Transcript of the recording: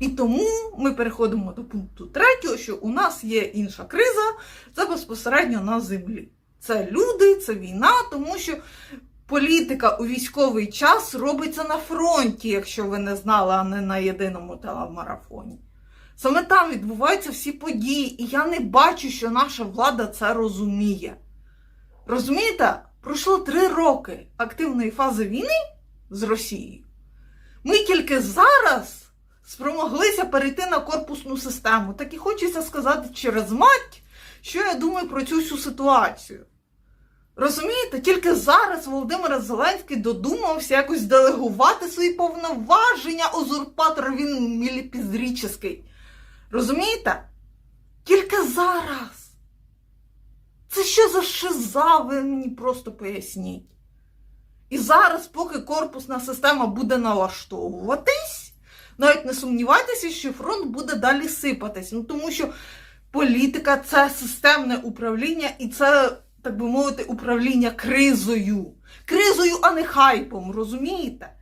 І тому ми переходимо до пункту третього, що у нас є інша криза, це безпосередньо на землі. Це люди, це війна, тому що політика у військовий час робиться на фронті, якщо ви не знали, а не на єдиному телемарафоні. Саме там відбуваються всі події, і я не бачу, що наша влада це розуміє. Розумієте, пройшло три роки активної фази війни з Росією. Ми тільки зараз спромоглися перейти на корпусну систему. Так і хочеться сказати через мать, що я думаю про цю всю ситуацію. Розумієте, тільки зараз Володимир Зеленський додумався якось делегувати свої повноваження узурпатора, він міліпізрічний. Розумієте? Тільки зараз. Це що за шиза, ви мені просто поясніть. І зараз, поки корпусна система буде налаштовуватись, навіть не сумнівайтеся, що фронт буде далі сипатись. Ну тому що політика це системне управління, і це, так би мовити, управління кризою. Кризою, а не хайпом, розумієте?